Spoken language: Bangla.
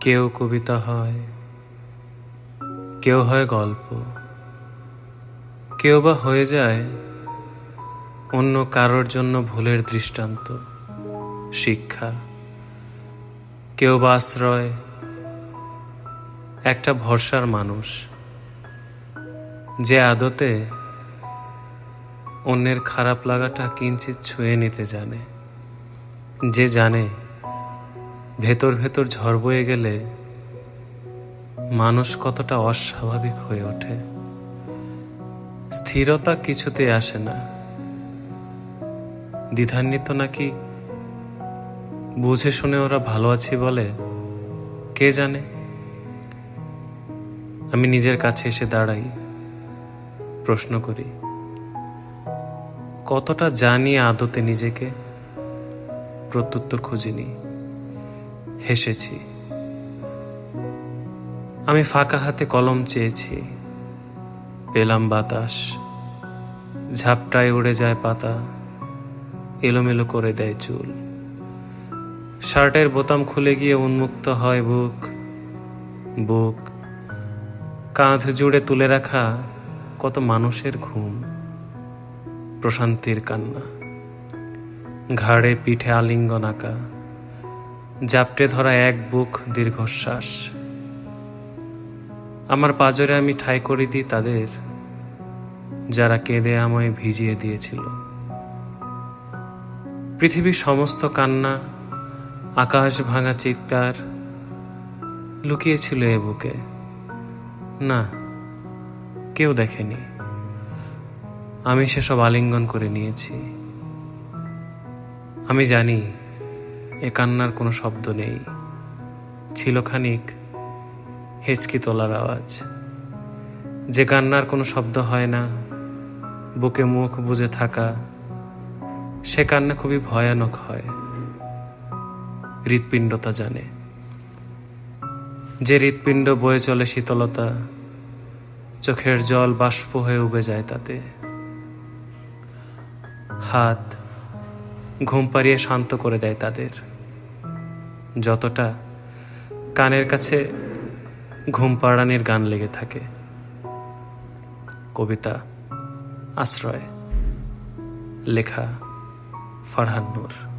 কেউ কবিতা হয়, কেউ হয় গল্প। কেউ বা হয়ে যায় অন্য কারোর জন্য ভুলের দৃষ্টান্ত, শিক্ষা। কেউ বা আশ্রয়, একটা ভরসার মানুষ, যে আদতে অন্যের খারাপ লাগাটা কিঞ্চিত ছুঁয়ে নিতে জানে। যে জানে ভেতর ভেতর ঝড় বয়ে গেলে মানুষ কতটা অস্বাভাবিক হয়ে ওঠে। স্থিরতা কিছুতে আসে না। দ্বিধান্বিত নাকি বুঝে শুনে ওরা ভালো আছি বলে? কে জানে? আমি নিজের কাছে এসে দাঁড়াই, প্রশ্ন করি। কতটা জানি আদতে নিজেকে? প্রত্যুত্তর খুঁজিনি। হেসেছি। আমি ফাঁকা হাতে কলম চেয়েছি। পেলাম বাতাস। ঝাপটায় উড়ে যায় পাতা। এলোমেলো করে দেয় চুল। শার্টের বোতাম খুলে গিয়ে উন্মুক্ত হয় বুক। বুক। কাঁধ জুড়ে তুলে রাখা কত মানুষের ঘুম। প্রশান্তির কান্না। ঘাড়ে পিঠে আলিঙ্গন আঁকা। জাপটে ধরা এক বুক দীর্ঘশ্বাস। আমার পাজরে আমি ঠাই করে দিই তাদের, যারা কেঁদে আমায় ভিজিয়ে দিয়েছিল। পৃথিবীর সমস্ত কান্না, আকাশ ভাঙা চিৎকার লুকিয়েছিল এ বুকে। না, কেউ দেখেনি। আমি সেসব আলিঙ্গন করে নিয়েছি। আমি জানি এ কান্নার কোনো শব্দ নেই। ছিল খানিক হেঁচকি তোলার আওয়াজ। যে কান্নার কোনো শব্দ হয় না, বুকে মুখ বুজে থাকা, সে কান্না খুবই ভয়ানক হয়, হৃৎপিণ্ডতা জানে। যে হৃৎপিণ্ড বয়ে চলে শীতলতা, চোখের জল বাষ্প হয়ে উবে যায় তাতে। হাত ঘুম পাড়িয়ে শান্ত করে দেয় তাদের। যতটা কানের কাছে ঘুম পাড়ানির গান লেগে থাকে। কবিতা আশ্রয় লেখা ফারহান নূর।